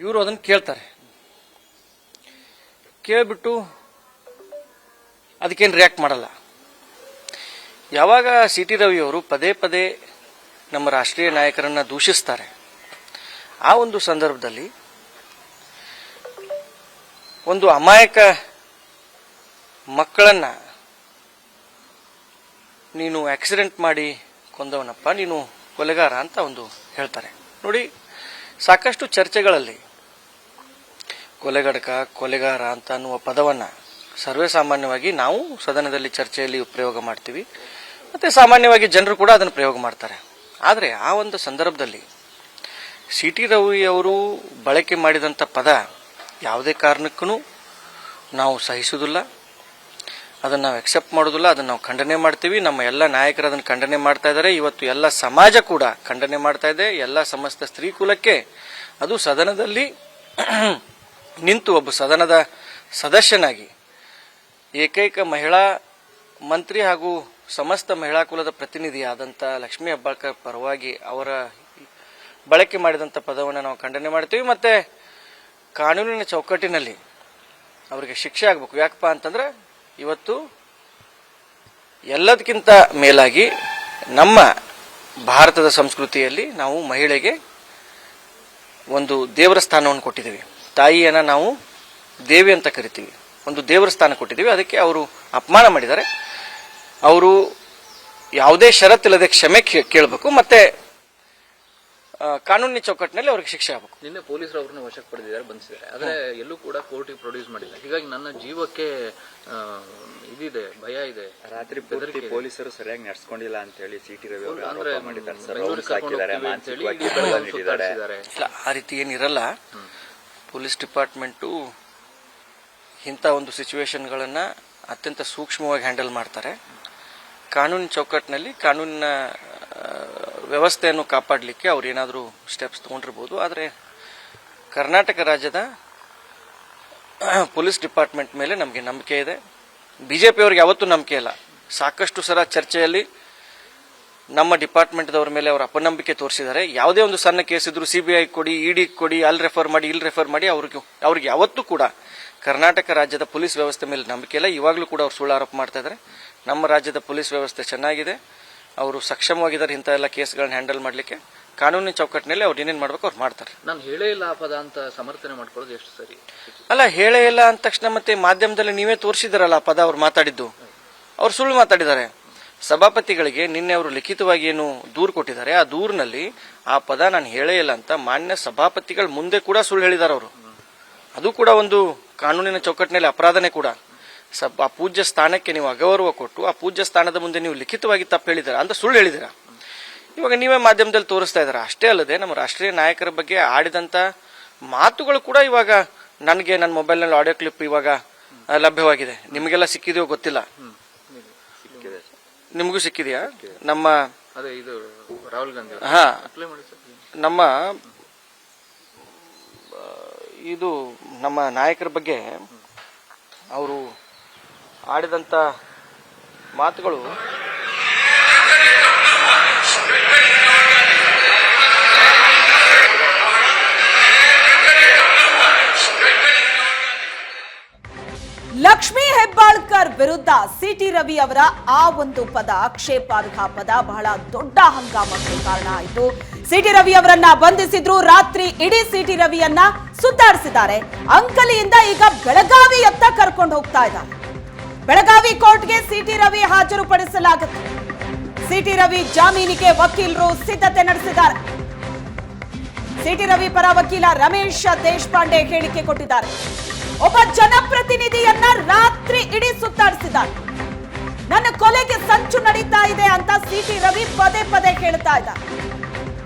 ಇವರು ಅದನ್ನು ಕೇಳ್ತಾರೆ. ಕೇಳಿಬಿಟ್ಟು ಅದಕ್ಕೇನು ರಿಯಾಕ್ಟ್ ಮಾಡಲ್ಲ. ಯಾವಾಗ ಸಿ ಟಿ ರವಿಯವರು ಪದೇ ಪದೇ ನಮ್ಮ ರಾಷ್ಟ್ರೀಯ ನಾಯಕರನ್ನ ದೂಷಿಸ್ತಾರೆ, ಆ ಒಂದು ಸಂದರ್ಭದಲ್ಲಿ ಒಂದು ಅಮಾಯಕ ಮಕ್ಕಳನ್ನ ನೀನು ಆಕ್ಸಿಡೆಂಟ್ ಮಾಡಿ ಕೊಂದವನಪ್ಪ, ನೀನು ಕೊಲೆಗಾರ ಅಂತ ಒಂದು ಹೇಳ್ತಾರೆ. ನೋಡಿ, ಸಾಕಷ್ಟು ಚರ್ಚೆಗಳಲ್ಲಿ ಕೊಲೆಗಡಕ ಕೊಲೆಗಾರ ಅಂತ ಅನ್ನುವ ಪದವನ್ನು ಸರ್ವೇ ಸಾಮಾನ್ಯವಾಗಿ ನಾವು ಸದನದಲ್ಲಿ ಚರ್ಚೆಯಲ್ಲಿ ಪ್ರಯೋಗ ಮಾಡ್ತೀವಿ. ಮತ್ತು ಸಾಮಾನ್ಯವಾಗಿ ಜನರು ಕೂಡ ಅದನ್ನು ಪ್ರಯೋಗ ಮಾಡ್ತಾರೆ. ಆದರೆ ಆ ಒಂದು ಸಂದರ್ಭದಲ್ಲಿ ಸಿ ಟಿ ರವಿ ಅವರು ಬಳಕೆ ಮಾಡಿದಂಥ ಪದ ಯಾವುದೇ ಕಾರಣಕ್ಕೂ ನಾವು ಸಹಿಸುವುದಿಲ್ಲ. ಅದನ್ನು ನಾವು ಎಕ್ಸೆಪ್ಟ್ ಮಾಡೋದಿಲ್ಲ ಅದನ್ನು ನಾವು ಖಂಡನೆ ಮಾಡ್ತೀವಿ. ನಮ್ಮ ಎಲ್ಲ ನಾಯಕರು ಅದನ್ನು ಖಂಡನೆ ಮಾಡ್ತಾ ಇದ್ದಾರೆ. ಇವತ್ತು ಎಲ್ಲ ಸಮಾಜ ಕೂಡ ಖಂಡನೆ ಮಾಡ್ತಾ ಇದೆ. ಎಲ್ಲ ಸಮಸ್ತ ಸ್ತ್ರೀ ಕುಲಕ್ಕೆ ಅದು ಸದನದಲ್ಲಿ ನಿಂತು ಒಬ್ಬ ಸದನದ ಸದಸ್ಯನಾಗಿ ಏಕೈಕ ಮಹಿಳಾ ಮಂತ್ರಿ ಹಾಗೂ ಸಮಸ್ತ ಮಹಿಳಾ ಕುಲದ ಪ್ರತಿನಿಧಿಯಾದಂಥ ಲಕ್ಷ್ಮೀ ಹೆಬ್ಬಾಳ್ಕರ್ ಪರವಾಗಿ ಅವರ ಬಳಕೆ ಮಾಡಿದಂಥ ಪದವನ್ನು ನಾವು ಖಂಡನೆ ಮಾಡ್ತೀವಿ. ಮತ್ತು ಕಾನೂನಿನ ಚೌಕಟ್ಟಿನಲ್ಲಿ ಅವರಿಗೆ ಶಿಕ್ಷೆ ಆಗಬೇಕು. ಯಾಕಪ್ಪ ಅಂತಂದ್ರೆ ಇವತ್ತು ಎಲ್ಲದಕ್ಕಿಂತ ಮೇಲಾಗಿ ನಮ್ಮ ಭಾರತದ ಸಂಸ್ಕೃತಿಯಲ್ಲಿ ನಾವು ಮಹಿಳೆಗೆ ಒಂದು ದೇವರ ಸ್ಥಾನವನ್ನು ಕೊಟ್ಟಿದ್ದೀವಿ. ತಾಯಿಯನ್ನ ನಾವು ದೇವಿ ಅಂತ ಕರಿತೀವಿ. ಒಂದು ದೇವರ ಸ್ಥಾನ ಕೊಟ್ಟಿದ್ದೀವಿ. ಅದಕ್ಕೆ ಅವರು ಅಪಮಾನ ಮಾಡಿದ್ದಾರೆ. ಅವರು ಯಾವುದೇ ಷರತ್ತಿಲ್ಲದೆ ಕ್ಷಮೆ ಕೇಳಬೇಕು. ಮತ್ತೆ ಕಾನೂನಿನ ಚೌಕಟ್ಟಿನಲ್ಲಿ ಅವ್ರಿಗೆ ಶಿಕ್ಷೆ ಆಗಬೇಕು. ನಿನ್ನೆ ಪೊಲೀಸರು ಅವ್ರನ್ನ ವಶಕ್ಕೆ ಪಡೆದಿದ್ದಾರೆ ಬಂಧಿಸಿದ್ದಾರೆ. ಆದರೆ ಎಲ್ಲೂ ಕೂಡ ಕೋರ್ಟಿಗೆ ಪ್ರೊಡ್ಯೂಸ್ ಮಾಡಿಲ್ಲ. ಹೀಗಾಗಿ ನನ್ನ ಜೀವಕ್ಕೆ ಇದಿದೆ ಭಯ ಇದೆ. ರಾತ್ರಿ ಪೂರ್ತಿ ಪೊಲೀಸರು ಸರಿಯಾಗಿ ನಡೆಸ್ಕೊಂಡಿಲ್ಲ ಅಂತ ಹೇಳಿ ಸಿಟಿ ರವಿ ಅವರು ಆರೋಪ ಮಾಡಿದ್ದಾರೆ. ಸರ್ ಮಾನಸಿಕವಾಗಿ ಆ ರೀತಿ ಏನಿರಲ್ಲ. ಪೊಲೀಸ್ ಡಿಪಾರ್ಟ್ಮೆಂಟು ಇಂಥ ಒಂದು ಸಿಚುವೇಶನ್ಗಳನ್ನು ಅತ್ಯಂತ ಸೂಕ್ಷ್ಮವಾಗಿ ಹ್ಯಾಂಡಲ್ ಮಾಡ್ತಾರೆ. ಕಾನೂನಿನ ಚೌಕಟ್ಟಿನಲ್ಲಿ ಕಾನೂನಿನ ವ್ಯವಸ್ಥೆಯನ್ನು ಕಾಪಾಡಲಿಕ್ಕೆ ಅವ್ರು ಏನಾದರೂ ಸ್ಟೆಪ್ಸ್ ತೊಗೊಂಡಿರ್ಬೋದು. ಆದರೆ ಕರ್ನಾಟಕ ರಾಜ್ಯದ ಪೊಲೀಸ್ ಡಿಪಾರ್ಟ್ಮೆಂಟ್ ಮೇಲೆ ನಮಗೆ ನಂಬಿಕೆ ಇದೆ. ಬಿ ಜೆ ಪಿಯವ್ರಿಗೆ ಯಾವತ್ತೂ ನಂಬಿಕೆ ಇಲ್ಲ. ಸಾಕಷ್ಟು ಸಲ ಚರ್ಚೆಯಲ್ಲಿ ನಮ್ಮ ಡಿಪಾರ್ಟ್ಮೆಂಟ್ದವ್ರ ಮೇಲೆ ಅವರು ಅಪನಂಬಿಕೆ ತೋರಿಸಿದ್ದಾರೆ. ಯಾವುದೇ ಒಂದು ಸಣ್ಣ ಕೇಸ್ ಇದ್ರು ಸಿ ಬಿ ಐ ಕೊಡಿ ಇಡಿ ಕೊಡಿ ಅಲ್ಲಿ ರೆಫರ್ ಮಾಡಿ ಇಲ್ಲಿ ರೆಫರ್ ಮಾಡಿ ಅವ್ರಿಗೆ ಅವ್ರಿಗೆ ಯಾವತ್ತೂ ಕೂಡ ಕರ್ನಾಟಕ ರಾಜ್ಯದ ಪೊಲೀಸ್ ವ್ಯವಸ್ಥೆ ಮೇಲೆ ನಂಬಿಕೆ ಇಲ್ಲ. ಇವಾಗಲೂ ಕೂಡ ಅವರು ಸುಳ್ಳು ಆರೋಪ ಮಾಡ್ತಾ ಇದ್ದಾರೆ. ನಮ್ಮ ರಾಜ್ಯದ ಪೊಲೀಸ್ ವ್ಯವಸ್ಥೆ ಚೆನ್ನಾಗಿದೆ. ಅವರು ಸಕ್ಷಮವಾಗಿದ್ದಾರೆ. ಇಂಥ ಎಲ್ಲ ಕೇಸ್ಗಳನ್ನ ಹ್ಯಾಂಡಲ್ ಮಾಡಲಿಕ್ಕೆ ಕಾನೂನಿನ ಚೌಕಟ್ಟಿನಲ್ಲಿ ಅವ್ರು ಏನೇನು ಮಾಡಬೇಕು ಅವ್ರು ಮಾಡ್ತಾರೆ. ನಾನು ಹೇಳೇ ಇಲ್ಲ ಆ ಪದ ಅಂತ ಸಮರ್ಥನೆ ಮಾಡ್ಕೊಳ್ಳೋದು ಎಷ್ಟು ಸರಿ? ಅಲ್ಲ ಹೇಳೇ ಇಲ್ಲ ಅಂದ ತಕ್ಷಣ ಮತ್ತೆ ಮಾಧ್ಯಮದಲ್ಲಿ ನೀವೇ ತೋರಿಸಿದಾರಲ್ಲ ಆ ಪದ ಅವ್ರು ಮಾತಾಡಿದ್ದು. ಅವ್ರು ಸುಳ್ಳು ಮಾತಾಡಿದ್ದಾರೆ. ಸಭಾಪತಿಗಳಿಗೆ ನಿನ್ನೆ ಅವರು ಲಿಖಿತವಾಗಿ ಏನು ದೂರು ಕೊಟ್ಟಿದ್ದಾರೆ, ಆ ದೂರಿನಲ್ಲಿ ಆ ಪದ ನಾನು ಹೇಳೇ ಇಲ್ಲ ಅಂತ ಮಾನ್ಯ ಸಭಾಪತಿಗಳ ಮುಂದೆ ಕೂಡ ಸುಳ್ಳು ಹೇಳಿದ್ದಾರೆ ಅವರು. ಅದು ಕೂಡ ಒಂದು ಕಾನೂನಿನ ಚೌಕಟ್ಟಿನಲ್ಲಿ ಅಪರಾಧನೇ ಕೂಡ. ಆ ಪೂಜ್ಯ ಸ್ಥಾನಕ್ಕೆ ನೀವು ಅಗೌರವ ಕೊಟ್ಟು, ಆ ಪೂಜ್ಯ ಸ್ಥಾನದ ಮುಂದೆ ನೀವು ಲಿಖಿತವಾಗಿ ತಪ್ಪು ಹೇಳಿದ್ದೀರಾ ಅಂತ ಸುಳ್ಳು ಹೇಳಿದ್ದೀರಾ? ಇವಾಗ ನೀವೇ ಮಾಧ್ಯಮದಲ್ಲಿ ತೋರಿಸ್ತಾ ಇದ್ದಾರೆ? ಅಷ್ಟೇ ಅಲ್ಲದೆ ನಮ್ಮ ರಾಷ್ಟ್ರೀಯ ನಾಯಕರ ಬಗ್ಗೆ ಆಡಿದಂತ ಮಾತುಗಳು ಕೂಡ ಇವಾಗ ನನಗೆ ನನ್ನ ಮೊಬೈಲ್ನಲ್ಲಿ ಆಡಿಯೋ ಕ್ಲಿಪ್ ಇವಾಗ ಲಭ್ಯವಾಗಿದೆ. ನಿಮಗೆಲ್ಲ ಸಿಕ್ಕಿದೆಯೋ ಗೊತ್ತಿಲ್ಲ. ನಿಮಗೂ ಸಿಕ್ಕಿದೆಯಾ? ನಮ್ಮ ಅದೇ ಇದು ರಾಹುಲ್ ಗಾಂಧಿ. ಹಾ. ಅಪ್ಲೈ ಮಾಡಿ ಸರ್. ನಮ್ಮ ಇದು ನಮ್ಮ ನಾಯಕರ ಬಗ್ಗೆ ಅವರು ಆಡಿದಂತ ಮಾತುಗಳು ವಿರುದ್ಧ ಸಿಟಿ ರವಿ ಅವರ ಆ ಒಂದು ಪದ ಆಕ್ಷೇಪಾರ್ಹ ಪದ ಬಹಳ ದೊಡ್ಡ ಹಂಗಾಮಕ್ಕೆ ಕಾರಣ ಆಯಿತು. ಸಿಟಿ ರವಿ ಅವರನ್ನ ಬಂಧಿಸಿದ್ರು, ರಾತ್ರಿ ಇಡೀ ಸಿಟಿ ರವಿಯನ್ನ ಸುತ್ತಾಡಿಸಿದ್ದಾರೆ. ಅಂಕಲಿಯಿಂದ ಈಗ ಬೆಳಗಾವಿಯತ್ತ ಕರ್ಕೊಂಡು ಹೋಗ್ತಾ ಇದ್ದಾರೆ. ಬೆಳಗಾವಿ ಕೋರ್ಟ್ಗೆ ಸಿಟಿ ರವಿ ಹಾಜರುಪಡಿಸಲಾಗುತ್ತೆ. ಸಿಟಿ ರವಿ ಜಾಮೀನಿಗೆ ವಕೀಲರು ಸಿದ್ಧತೆ ನಡೆಸಿದ್ದಾರೆ. ಸಿಟಿ ರವಿ ಪರ ವಕೀಲ ರಮೇಶ್ ದೇಶಪಾಂಡೆ ಹೇಳಿಕೆ ಕೊಟ್ಟಿದ್ದಾರೆ. ಒಬ್ಬ ಜನಪ್ರತಿನಿಧಿಯನ್ನ ರಾತ್ರಿ ಇಡೀ ಸುತ್ತಾಡಿಸಿದ್ದಾರೆ ನನ್ನ ಕೊಲೆಗೆ ಸಂಚು ನಡೀತಾ ಇದೆ ಅಂತ ಸಿಟಿ ರವಿ ಪದೇ ಪದೇ ಕೇಳ್ತಾ ಇದ್ದ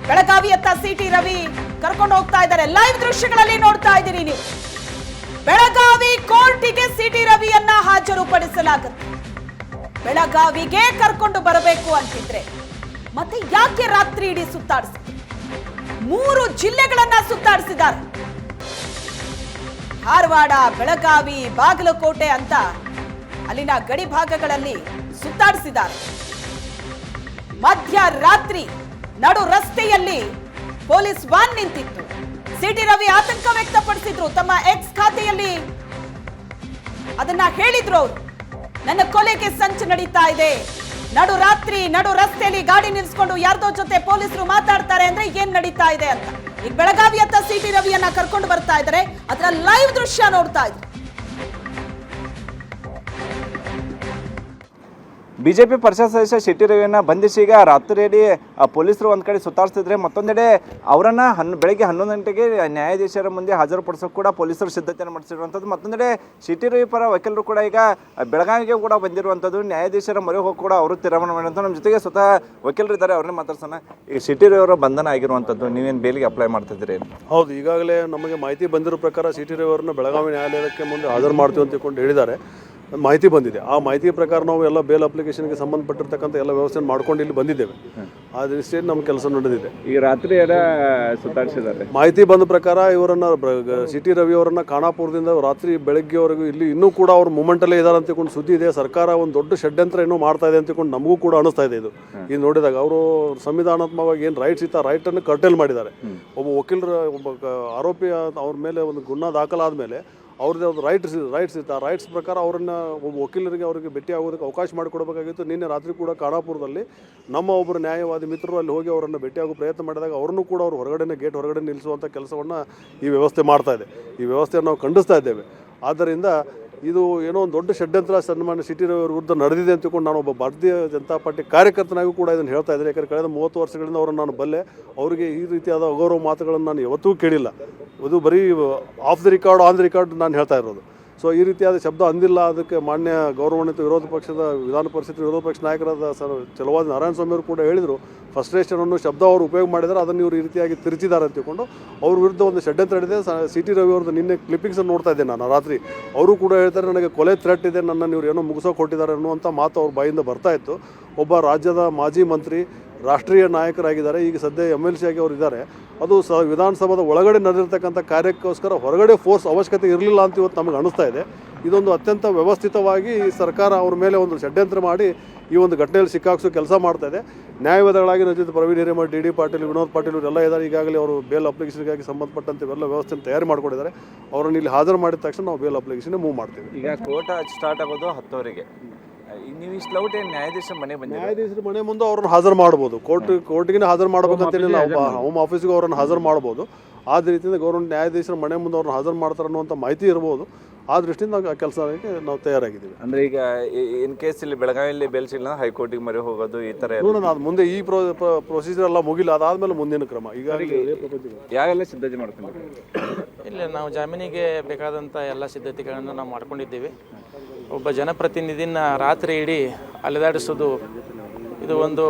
ಬೆಳಗಾವಿಯತ್ತ ಸಿಟಿ ರವಿ ಕರ್ಕೊಂಡು ಹೋಗ್ತಾ ಇದ್ದಾರೆ. ಲೈವ್ ದೃಶ್ಯಗಳಲ್ಲಿ ನೋಡ್ತಾ ಇದ್ದೀರಿ ನೀವು. ಬೆಳಗಾವಿ ಕೋರ್ಟಿಗೆ ಸಿಟಿ ರವಿಯನ್ನ ಹಾಜರುಪಡಿಸಲಾಗುತ್ತೆ. ಬೆಳಗಾವಿಗೆ ಕರ್ಕೊಂಡು ಬರಬೇಕು ಅಂತಿದ್ರೆ ಮತ್ತೆ ಯಾಕೆ ರಾತ್ರಿ ಇಡೀ ಸುತ್ತಾಡಿಸಿದ್ರು? ಮೂರು ಜಿಲ್ಲೆಗಳನ್ನ ಸುತ್ತಾಡಿಸಿದ್ದಾರೆ. ಧಾರವಾಡ, ಬೆಳಗಾವಿ, ಬಾಗಲಕೋಟೆ ಅಂತ ಅಲ್ಲಿನ ಗಡಿ ಭಾಗಗಳಲ್ಲಿ ಸುತ್ತಾಡಿಸಿದ್ದಾರೆ. ಮಧ್ಯರಾತ್ರಿ ನಡು ರಸ್ತೆಯಲ್ಲಿ ಪೊಲೀಸ್ ವ್ಯಾನ್ ನಿಂತಿತ್ತು. ಸಿಟಿ ರವಿ ಆತಂಕ ವ್ಯಕ್ತಪಡಿಸಿದ್ರು. ತಮ್ಮ ಎಕ್ಸ್ ಖಾತೆಯಲ್ಲಿ ಅದನ್ನ ಹೇಳಿದ್ರು ಅವರು. ನನ್ನ ಕೊಲೆಗೆ ಸಂಚು ನಡೀತಾ ಇದೆ. ನಡು ರಾತ್ರಿ ನಡು ರಸ್ತೆಯಲ್ಲಿ ಗಾಡಿ ನಿಲ್ಸ್ಕೊಂಡು ಯಾರ್ದೋ ಜೊತೆ ಪೊಲೀಸರು ಮಾತಾಡ್ತಾರೆ ಅಂದ್ರೆ ಏನ್ ನಡೀತಾ ಇದೆ ಅಂತ. ಈಗ ಬೆಳಗಾವಿಯತ್ತ ಸಿಟಿ ರವಿಯನ್ನ ಕರ್ಕೊಂಡು ಬರ್ತಾ ಇದ್ದಾರೆ. ಅದರ ಲೈವ್ ದೃಶ್ಯ ನೋಡ್ತಾ ಇದ್ರು. ಬಿಜೆಪಿ ಪರಿಷತ್ ಸದಸ್ಯ ಶೆಟ್ಟಿ ರವಿಯನ್ನು ಬಂಧಿಸಿ ಈಗ ರಾತ್ರಿಯಲ್ಲಿ ಆ, ಪೊಲೀಸರು ಒಂದು ಕಡೆ ಸುತ್ತಾಡ್ತಿದ್ರೆ ಮತ್ತೊಂದೆಡೆ ಅವರನ್ನು ಹನ್ ಬೆಳಗ್ಗೆ ಹನ್ನೊಂದು ಗಂಟೆಗೆ ನ್ಯಾಯಾಧೀಶರ ಮುಂದೆ ಹಾಜರುಪಡಿಸೋಕೆ ಕೂಡ ಪೊಲೀಸರು ಸಿದ್ಧತೆಯನ್ನು ಮಾಡಿಸಿರುವಂಥದ್ದು. ಮತ್ತೊಂದೆಡೆ ಶೆಟ್ಟಿ ರವಿ ಪರ ವಕೀಲರು ಕೂಡ ಈಗ ಬೆಳಗಾವಿಗೆ ಕೂಡ ಬಂದಿರುವಂಥದ್ದು. ನ್ಯಾಯಾಧೀಶರ ಮೊರೆ ಹೋಗಿ ಕೂಡ ಅವರು ತೀರ್ಮಾನ ಮಾಡಿದಂಥ ನಮ್ಮ ಜೊತೆಗೆ ಸ್ವತಃ ವಕೀಲರು ಇದ್ದಾರೆ ಅವ್ರನ್ನೇ ಮಾತಾಡ್ಸೋಣ. ಈಗ ಶೆಟ್ಟಿ ರವಿ ಅವರ ಬಂಧನ ಆಗಿರುವಂಥದ್ದು ನೀವೇನು ಬೇಲಿಗೆ ಅಪ್ಲೈ ಮಾಡ್ತಿದ್ದೀರಿ? ಹೌದು ಈಗಾಗಲೇ ನಮಗೆ ಮಾಹಿತಿ ಬಂದಿರೋ ಪ್ರಕಾರ ಶೆಟ್ಟಿ ರವಿ ಅವರನ್ನು ಬೆಳಗಾವಿ ನ್ಯಾಯಾಲಯಕ್ಕೆ ಮುಂದೆ ಹಾಜರು ಮಾಡ್ತೀವಿ ಅಂತ ಹೇಳಿದ್ದಾರೆ. ಮಾಹಿತಿ ಬಂದಿದೆ. ಆ ಮಾಹಿತಿ ಪ್ರಕಾರ ನಾವು ಎಲ್ಲ ಬೇಲ್ ಅಪ್ಲಿಕೇಶನ್ಗೆ ಸಂಬಂಧಪಟ್ಟಿರ್ತಕ್ಕಂಥ ಎಲ್ಲ ವ್ಯವಸ್ಥೆ ಮಾಡ್ಕೊಂಡು ಇಲ್ಲಿ ಬಂದಿದ್ದೇವೆ. ಆ ದೃಷ್ಟಿಯಲ್ಲಿ ನಮ್ಮ ಕೆಲಸ ನಡೆದಿದೆ. ಈ ರಾತ್ರಿ ಎಲ್ಲ ಸುತ್ತಾಡಿಸಿದ್ದಾರೆ? ಮಾಹಿತಿ ಬಂದ ಪ್ರಕಾರ ಇವರನ್ನ ಸಿಟಿ ರವಿ ಅವರನ್ನ ಖಾನಾಪುರದಿಂದ ರಾತ್ರಿ ಬೆಳಗ್ಗೆವರೆಗೂ ಇಲ್ಲಿ ಇನ್ನೂ ಕೂಡ ಅವರು ಮೂಮೆಂಟಲ್ಲೇ ಇದ್ದಾರೆ ಅಂತ ಸುದ್ದಿ ಇದೆ. ಸರ್ಕಾರ ಒಂದು ದೊಡ್ಡ ಷಡ್ಯಂತ್ರ ಏನೋ ಮಾಡ್ತಾ ಇದೆ ಅಂತ ತಿಳ್ಕೊಂಡು ನಮಗೂ ಕೂಡ ಅನಿಸ್ತಾ ಇದೆ ಇದು. ಇದು ನೋಡಿದಾಗ ಅವರು ಸಂವಿಧಾನಾತ್ಮಕವಾಗಿ ಏನು ರೈಟ್ಸ್ ಇತ್ತ ರೈಟನ್ನು ಕರ್ಟೇಲ್ ಮಾಡಿದ್ದಾರೆ. ಒಬ್ಬ ವಕೀಲರ ಒಬ್ಬ ಆರೋಪಿ ಅವ್ರ ಮೇಲೆ ಒಂದು ಗುಣ ದಾಖಲಾದ ಮೇಲೆ ಅವ್ರದ್ದು ಒಂದು ರೈಟ್ಸ್ ರೈಟ್ಸ್ ಇತ್ತು. ಆ ರೈಟ್ಸ್ ಪ್ರಕಾರ ಅವರನ್ನು ಒಬ್ಬ ವಕೀಲರಿಗೆ ಅವರಿಗೆ ಭೇಟಿ ಆಗೋದಕ್ಕೆ ಅವಕಾಶ ಮಾಡಿಕೊಡಬೇಕಾಗಿತ್ತು. ನಿನ್ನೆ ರಾತ್ರಿ ಕೂಡ ಖಾನಾಪುರದಲ್ಲಿ ನಮ್ಮ ಒಬ್ಬರು ನ್ಯಾಯವಾದಿ ಮಿತ್ರರು ಅಲ್ಲಿ ಹೋಗಿ ಅವರನ್ನು ಭೇಟಿಯಾಗೋ ಪ್ರಯತ್ನ ಮಾಡಿದಾಗ ಅವರನ್ನು ಕೂಡ ಅವರು ಹೊರಗಡೆನೇ ಗೇಟ್ ಹೊರಗಡೆ ನಿಲ್ಲಿಸುವಂಥ ಕೆಲಸವನ್ನು ಈ ವ್ಯವಸ್ಥೆ ಮಾಡ್ತಾ ಇದೆ. ಈ ವ್ಯವಸ್ಥೆಯನ್ನು ನಾವು ಖಂಡಿಸ್ತಾ ಇದ್ದೇವೆ. ಆದ್ದರಿಂದ ಇದು ಏನೋ ಒಂದು ದೊಡ್ಡ ಷಡ್ಯಂತ್ರ ಸನ್ಮಾನ ಸಿಟಿ ರವಿ ವಿರುದ್ಧ ನಡೆದಿದೆ ಅಂತ ತಿಳ್ಕೊಂಡು ನಾನು ಒಬ್ಬ ಭಾರತೀಯ ಜನತಾ ಪಾರ್ಟಿ ಕಾರ್ಯಕರ್ತನಾಗೂ ಕೂಡ ಇದನ್ನು ಹೇಳ್ತಾ ಇದ್ದಾರೆ ಯಾಕಂದರೆ ಕಳೆದ ಮೂವತ್ತು ವರ್ಷಗಳಿಂದ ಅವರನ್ನು ನಾನು ಬಲ್ಲೆ, ಅವರಿಗೆ ಈ ರೀತಿಯಾದ ಅಗೌರವ ಮಾತುಗಳನ್ನು ನಾನು ಯಾವತ್ತೂ ಕೇಳಿಲ್ಲ. ಅದು ಬರೀ off the record on the record ನಾನು ಹೇಳ್ತಾ ಇರೋದು. ಸೊ ಈ ರೀತಿಯಾದ ಶಬ್ದ ಅಂದಿಲ್ಲ. ಅದಕ್ಕೆ ಮಾನ್ಯ ಗೌರವಾನ್ವಿತ ವಿರೋಧ ಪಕ್ಷದ ವಿಧಾನ ಪರಿಷತ್ ವಿರೋಧ ಪಕ್ಷ ನಾಯಕರಾದ ಸರ್ ಚಲವಾದ ನಾರಾಯಣ ಸ್ವಾಮಿ ಅವರು ಕೂಡ ಹೇಳಿದರು ಫ್ರಸ್ಟ್ರೇಷನ್ ಅನ್ನೋ ಶಬ್ದ ಅವರು ಉಪಯೋಗ ಮಾಡಿದರೆ, ಅದನ್ನು ಇವರು ಈ ರೀತಿಯಾಗಿ ತಿರುಚಿದ್ದಾರೆ ಅಂತ ತಿಳ್ಕೊಂಡು ಅವ್ರ ವಿರುದ್ಧ ಒಂದು ಷಡ್ಯಂತ್ರ ನಡೆದಿದೆ. ಸಿ ಟಿ ರವಿ ಅವ್ರದ್ದು ನಿನ್ನೆ ಕ್ಲಿಪ್ಪಿಂಗ್ಸ್ ನೋಡ್ತಾ ಇದ್ದೆ ನಾನು, ರಾತ್ರಿ. ಅವರು ಕೂಡ ಹೇಳ್ತಾರೆ, ನನಗೆ ಕೊಲೆ ಥ್ರೆಟ್ ಇದೆ, ನನ್ನನ್ನು ಇವರು ಏನೋ ಮುಗಿಸೋಕೆ ಕೊಟ್ಟಿದ್ದಾರೆ ಅನ್ನುವಂಥ ಮಾತು ಅವ್ರ ಬಾಯಿಂದ ಬರ್ತಾ ಇತ್ತು. ಒಬ್ಬ ರಾಜ್ಯದ ಮಾಜಿ ಮಂತ್ರಿ, ರಾಷ್ಟ್ರೀಯ ನಾಯಕರಾಗಿದ್ದಾರೆ. ಈಗ ಸದ್ಯ ಎಂ ಎಲ್ ಸಿ ಆಗಿ ಅವರು ಇದ್ದಾರೆ ಅದು ಸ ವಿಧಾನಸಭಾದ ಒಳಗಡೆ ನಡೆದಿರ್ತಕ್ಕಂಥ ಕಾರ್ಯಕ್ಕೋಸ್ಕರ ಹೊರಗಡೆ ಫೋರ್ಸ್ ಅವಶ್ಯಕತೆ ಇರಲಿಲ್ಲ ಅಂತ ಇವತ್ತು ನಮಗೆ ಅನಿಸ್ತಾ ಇದೆ. ಇದೊಂದು ಅತ್ಯಂತ ವ್ಯವಸ್ಥಿತವಾಗಿ ಸರ್ಕಾರ ಅವ್ರ ಮೇಲೆ ಒಂದು ಷಡ್ಯಂತ್ರ ಮಾಡಿ ಈ ಒಂದು ಘಟನೆಯಲ್ಲಿ ಸಿಕ್ಕಾಕ್ಸೋ ಕೆಲಸ ಮಾಡ್ತಾ ಇದೆ. ನ್ಯಾಯವಾದಗಳಾಗಿ ಜೊತೆ ಪ್ರವೀಣ್ ಹಿರೇಮಠ, ಡಿ ಡಿ ಪಾಟೀಲ್, ವಿನೋದ್ ಪಾಟೀಲ್ ಇವರೆಲ್ಲ ಇದ್ದಾರೆ. ಈಗಾಗಲೇ ಅವರು ಬೇಲ್ ಅಪ್ಲಿಕೇಶನ್ಗಾಗಿ ಸಂಬಂಧಪಟ್ಟಂತೆ ಇವೆಲ್ಲ ವ್ಯವಸ್ಥೆಯನ್ನು ತಯಾರು ಮಾಡಿಕೊಂಡಿದ್ದಾರೆ. ಅವರನ್ನು ಇಲ್ಲಿ ಹಾಜರು ಮಾಡಿದ ತಕ್ಷಣ ನಾವು ಬೇಲ್ ಅಪ್ಲಿಕೇಶನ್ ಮೂವ್ ಮಾಡ್ತೀವಿ. ಈಗ ಕೋರ್ಟ್ ಸ್ಟಾರ್ಟ್ ಆಗೋದು ಹತ್ತುವರೆಗೆ. ನೀವು ಇಷ್ಟು ಲೌಟ್ ಏನು ನ್ಯಾಯಾಧೀಶ ಮನೆ ಬಂದಿದೆ ನ್ಯಾಯಾಧೀಶರ ಮನೆ ಮುಂದೆ ಅವ್ರನ್ನ ಹಾಜರು ಮಾಡ್ಬೋದು. ಕೋರ್ಟ್ ಕೋರ್ಟ್ಗೆ ಹಾಜರು ಮಾಡ್ಬೇಕಂತೇನಿಲ್ಲ ಹೋಮ್ ಆಫೀಸ್ಗೆ ಅವ್ರನ್ನ ಹಾಜರು ಮಾಡ್ಬೋದು. ಆ ರೀತಿಯಿಂದ ಗೌರ್ಮೆಂಟ್ ನ್ಯಾಯಾಧೀಶರ ಮನೆ ಮುಂದೆ ಅವ್ರನ್ನ ಹಾಜರು ಮಾಡ್ತಾರೆ ಅನ್ನುವಂಥ ಮಾಹಿತಿ ಇರ್ಬೋದು. ಆ ದೃಷ್ಟಿಯಿಂದ ನಾವು ಕೆಲಸಕ್ಕೆ ನಾವು ತಯಾರಾಗಿದ್ದೀವಿ. ಅಂದ್ರೆ ಈಗ ಇನ್ ಕೇಸ್ ಇಲ್ಲಿ ಬೆಳಗಾವಿಯಲ್ಲಿ ಬೇಲ್ ಸಿಗಲ್ಲ ಹೈಕೋರ್ಟಿಗೆ ಮರೆ ಹೋಗೋದು ಈ ತರ. ನೋಡೋಣ ಅದು ಮುಂದೆ ಈ ಪ್ರೊ ಪ್ರೊಸೀಜರ್ ಎಲ್ಲ ಮುಗಿಲ್ಲ. ಅದಾದ್ಮೇಲೆ ಮುಂದಿನ ಕ್ರಮ. ಈಗ ಯಾವೆಲ್ಲ ಸಿದ್ಧತೆ ಮಾಡ್ಕೊಂಡ್ರಿ ಇಲ್ಲ ನಾವು ಜಾಮೀನಿಗೆ ಬೇಕಾದಂಥ ಎಲ್ಲ ಸಿದ್ಧತೆಗಳನ್ನು ನಾವು ಮಾಡ್ಕೊಂಡಿದ್ದೀವಿ. ಒಬ್ಬ ಜನಪ್ರತಿನಿಧಿನ ರಾತ್ರಿ ಇಡೀ ಅಲೆದಾಡಿಸೋದು ಇದು ಒಂದು,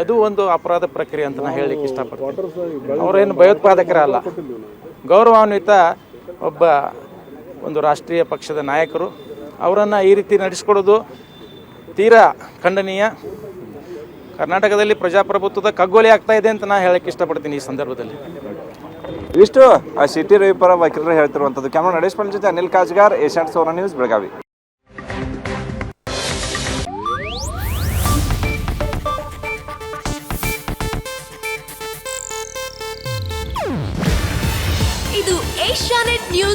ಅದು ಒಂದು ಅಪರಾಧ ಪ್ರಕ್ರಿಯೆ ಅಂತ ನಾನು ಹೇಳಲಿಕ್ಕೆ ಇಷ್ಟಪಡ್ತೀನಿ. ಅವರೇನು ಭಯೋತ್ಪಾದಕರಲ್ಲ ಗೌರವಾನ್ವಿತ ಒಬ್ಬ ಒಂದು ರಾಷ್ಟ್ರೀಯ ಪಕ್ಷದ ನಾಯಕರು. ಅವರನ್ನು ಈ ರೀತಿ ನಡೆಸ್ಕೊಡೋದು ತೀರಾ ಖಂಡನೀಯ. ಕರ್ನಾಟಕದಲ್ಲಿ ಪ್ರಜಾಪ್ರಭುತ್ವದ ಕಗ್ಗೊಲೆ ಆಗ್ತಾ ಇದೆ ಅಂತ ನಾನು ಹೇಳಕ್ಕೆ ಇಷ್ಟಪಡ್ತೀನಿ ಈ ಸಂದರ್ಭದಲ್ಲಿ. ಇಷ್ಟು ಸಿಟಿ ರವಿ ಪರ ವಕೀಲರು ಹೇಳ್ತಿರುವಂಥದ್ದು. ಕ್ಯಾಮ್ರಾ ನಡೇಶ್ ಜೊತೆ Anil Kajgar Asianet Suvarna news, Belagavi.